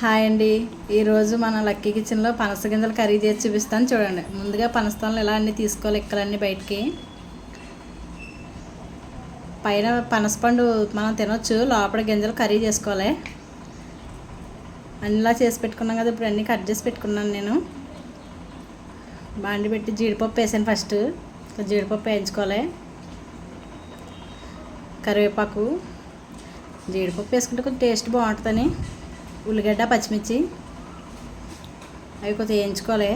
Hi అండి. ఈరోజు మన లక్కీ కిచెన్లో పనస గింజలు కర్రీ చేసి చూపిస్తాను చూడండి. ముందుగా పనసతోనలు ఎలా అన్నీ తీసుకోవాలి ఎక్కలన్నీ బయటికి. పైన పనసపండు మనం తినొచ్చు లోపల గింజలు కర్రీ చేసుకోవాలి. అన్నిలా చేసి పెట్టుకున్నాం కదా ఇప్పుడు అన్నీ కట్ చేసి పెట్టుకున్నాను నేను. బాండి పెట్టి జీడిపప్పు వేసాను ఫస్ట్. జీడిపప్పు వేయించుకోవాలి. కరివేపాకు. జీడిపప్పు వేసుకుంటే కొంచెం టేస్ట్ బాగుంటుందని. ఉల్లిగడ్డ పచ్చిమిర్చి. అవి కొంచెం వేయించుకోవాలి.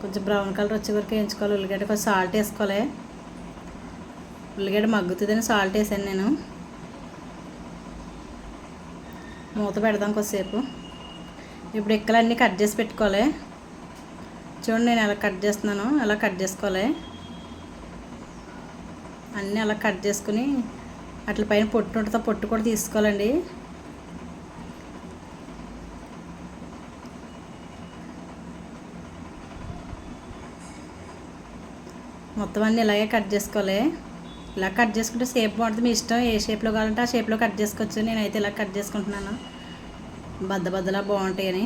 కొంచెం బ్రౌన్ కలర్ వచ్చే వరకు వేయించుకోవాలి. ఉల్లిగడ్డ కొంచెం సాల్ట్ వేసుకోవాలి. ఉల్లిగడ్డ మగ్గుతుందని సాల్ట్ వేసాను నేను. మూత పెడదాం కొద్దిసేపు. ఇప్పుడు ఇక్కలన్నీ కట్ చేసి పెట్టుకోవాలి. చూడండి నేను ఎలా కట్ చేస్తున్నాను అలా కట్ చేసుకోవాలి. అన్నీ అలా కట్ చేసుకుని అట్ల పైన పొట్టు ఉంటుందో పొట్టు కూడా తీసుకోవాలండి. మొత్తం అన్నీ ఇలాగే కట్ చేసుకోవాలి. ఇలా కట్ చేసుకుంటే షేప్ బాగుంటుంది. మీ ఇష్టం ఏ షేప్లో కావాలంటే ఆ షేప్లో కట్ చేసుకోవచ్చు. నేనైతే ఇలా కట్ చేసుకుంటున్నాను. బద్ద బద్దలా బాగుంటాయని.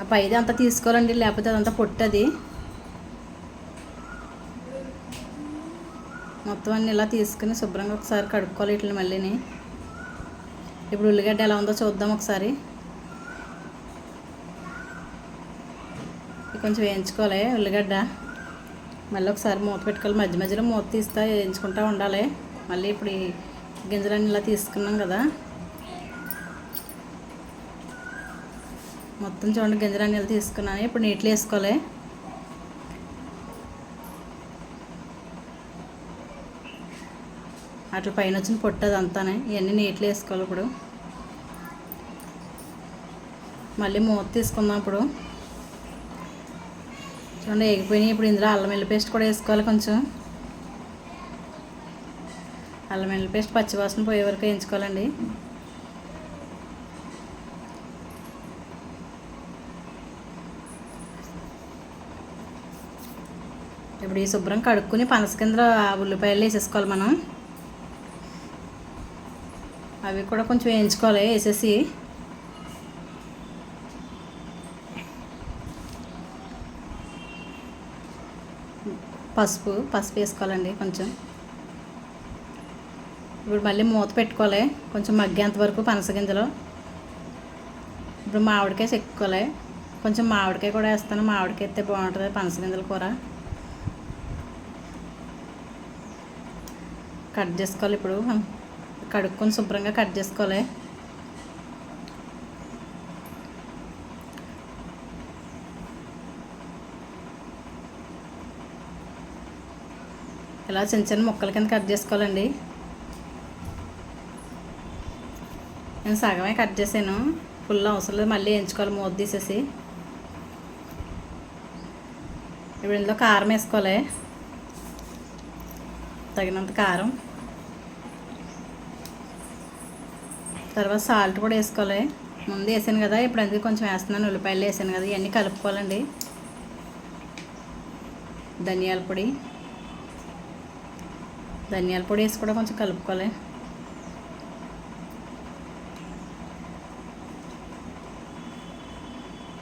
ఆ పైది అంతా తీసుకోవాలండి. లేకపోతే అదంతా పొట్టది. మొత్తం అన్ని ఇలా తీసుకుని శుభ్రంగా ఒకసారి కడుక్కోవాలి ఇట్లా మళ్ళీని. ఇప్పుడు ఉల్లిగడ్డ ఎలా ఉందో చూద్దాం ఒకసారి. కొంచెం వేయించుకోవాలి ఉల్లిగడ్డ. మళ్ళీ ఒకసారి మూత పెట్టుకోవాలి. మధ్య మధ్యలో మూత తీస్తా వేయించుకుంటూ ఉండాలి. మళ్ళీ ఇప్పుడు ఈ గింజలన్నీ ఇలా తీసుకున్నాం కదా. మొత్తం చూడండి గింజలన్నీ ఇలా తీసుకున్నాను. ఇప్పుడు నీటిలో వేసుకోవాలి. అటు పైన వచ్చిన పొట్టు అదంతానే ఇవన్నీ నీటిలో వేసుకోవాలి ఇప్పుడు. మళ్ళీ మూత తీసుకుందాం ఇప్పుడు. చూడండి ఎగిపోయినాయి ఇప్పుడు ఇందులో అల్లం వెల్లి పేస్ట్ కూడా వేసుకోవాలి కొంచెం. అల్లం వెల్లి పేస్ట్ పచ్చివాసన పోయే వరకు వేయించుకోవాలండి. ఇప్పుడు ఈ శుభ్రం కడుక్కుని పనస కింద ఉల్లిపాయలు వేసేసుకోవాలి మనం. అవి కూడా కొంచెం వేయించుకోవాలి వేసేసి. పసుపు పసుపు వేసుకోవాలండి కొంచెం. ఇప్పుడు మళ్ళీ మూత పెట్టుకోవాలి కొంచెం మగ్గేంత వరకు పనస గింజలు. ఇప్పుడు మామిడికాయ చెక్కుకోవాలి కొంచెం మామిడికాయ కూడా వేస్తాను మామిడికాయ వేస్తే బాగుంటుంది పనసగింజల కూర. కట్ చేసుకోవాలి ఇప్పుడు. కడుక్కొని శుభ్రంగా కట్ చేసుకోవాలి. ఇలా చిన్న చిన్న ముక్కల కింద కట్ చేసుకోవాలండి. నేను సగమే కట్ చేశాను. ఫుల్ అవసరం లేదు మళ్ళీ వేయించుకోవాలి మూత తీసేసి. ఇప్పుడు ఇందులో కారం వేసుకోవాలి. తగినంత కారం. తర్వాత సాల్ట్ కూడా వేసుకోవాలి. ముందు వేసాను కదా ఇప్పుడు అందుకే కొంచెం వేస్తున్నాను. ఉల్లిపాయలు వేసాను కదా ఇవన్నీ కలుపుకోవాలండి. ధనియాల పొడి. ధనియాల పొడి వేసి కూడా కొంచెం కలుపుకోవాలి.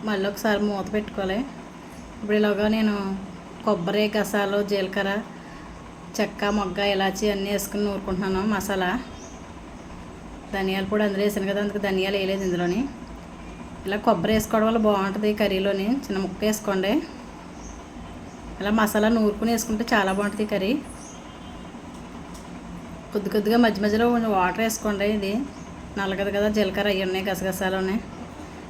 మళ్ళీ ఒకసారి మూత పెట్టుకోవాలి. ఇప్పుడు ఇలాగా నేను కొబ్బరి గసాలు జీలకర్ర చెక్క మొగ్గ ఇలాచి అన్నీ వేసుకుని నూరుకుంటున్నాను మసాలా. ధనియాలు పొడి అందులో వేసాను కదా అందుకు ధనియాలు వేయలేదు ఇందులోని. ఇలా కొబ్బరి వేసుకోవడం వల్ల బాగుంటుంది కర్రీలోని. చిన్న ముక్క వేసుకోండి. ఇలా మసాలా నూరుకుని వేసుకుంటే చాలా బాగుంటుంది కర్రీ. కొద్ది కొద్దిగా మధ్య మధ్యలో కొంచెం వాటర్ వేసుకోండి ఇది. నల్లగదు కదా జీలకర్ర అవి ఉన్నాయి గసగసాలోనే.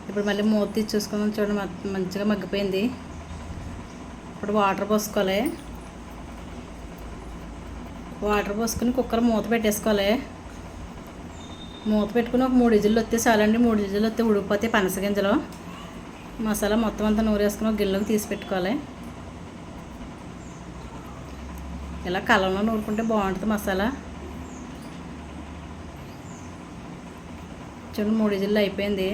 ఇప్పుడు మళ్ళీ మూత తీసి చూసుకుందాం చూడండి మంచిగా మగ్గిపోయింది. ఇప్పుడు వాటర్ పోసుకోవాలి. వాటర్ పోసుకుని కుక్కర్ మూత పెట్టేసుకోవాలి. మూత పెట్టుకుని ఒక మూడు ఇజులు వస్తే చాలండి. మూడు ఇజులు వస్తే ఉడికిపోతే పనస గింజలు. మసాలా మొత్తం అంతా నూరేసుకుని ఒక గిన్నెలోకి తీసి పెట్టుకోవాలి. ఇలా కలంలో నూరుకుంటే బాగుంటుంది మసాలా. చూడండి మూడు ఇజుల్లో అయిపోయింది.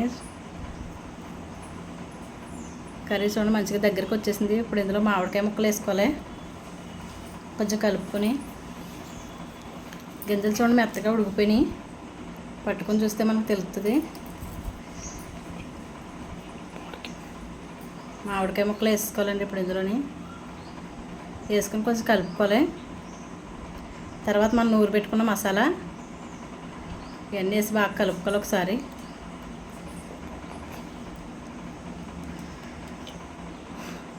కర్రీ చూడండి మంచిగా దగ్గరికి వచ్చేసింది. ఇప్పుడు ఇందులో మామిడికాయ ముక్కలు వేసుకోవాలి. కొంచెం కలుపుకొని. గింజలు చూడండి మెత్తగా ఉడికిపోయినాయి. పట్టుకొని చూస్తే మనకు తెలుస్తుంది మామిడికాయ ముక్కలు వేసుకోవాలండి ఇప్పుడు ఇందులోని. వేసుకొని కొంచెం కలుపుకోవాలి. తర్వాత మనం నూరు పెట్టుకున్న మసాలా ఇవన్నీ వేసి బాగా కలుపుకోవాలి ఒకసారి.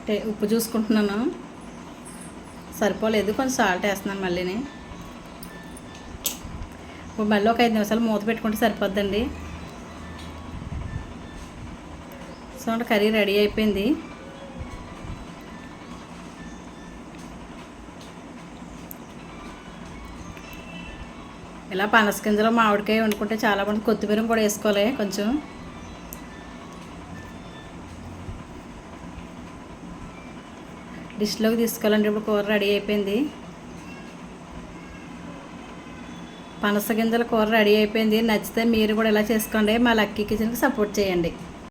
టే- ఉప్పు చూసుకుంటున్నాను. సరిపోలేదు కొంచెం సాల్ట్ వేస్తున్నాను మళ్ళీని. మళ్ళీ ఒక ఐదు నిమిషాలు మూత పెట్టుకుంటే సరిపోద్దండి. సో కర్రీ రెడీ అయిపోయింది. ఇలా పనస గింజలో మామిడికాయ వండుకుంటే చాలా బాగుంటుంది. కొత్తిమీర కూడా వేసుకోవాలి కొంచెం. డిష్లోకి తీసుకోవాలండి ఇప్పుడు కూర రెడీ అయిపోయింది. పనస గింజల కూర రెడీ అయిపోయింది. నచ్చితే మీరు కూడా ఇలా చేసుకోండి. మా లక్కీ కిచెన్కి సపోర్ట్ చేయండి.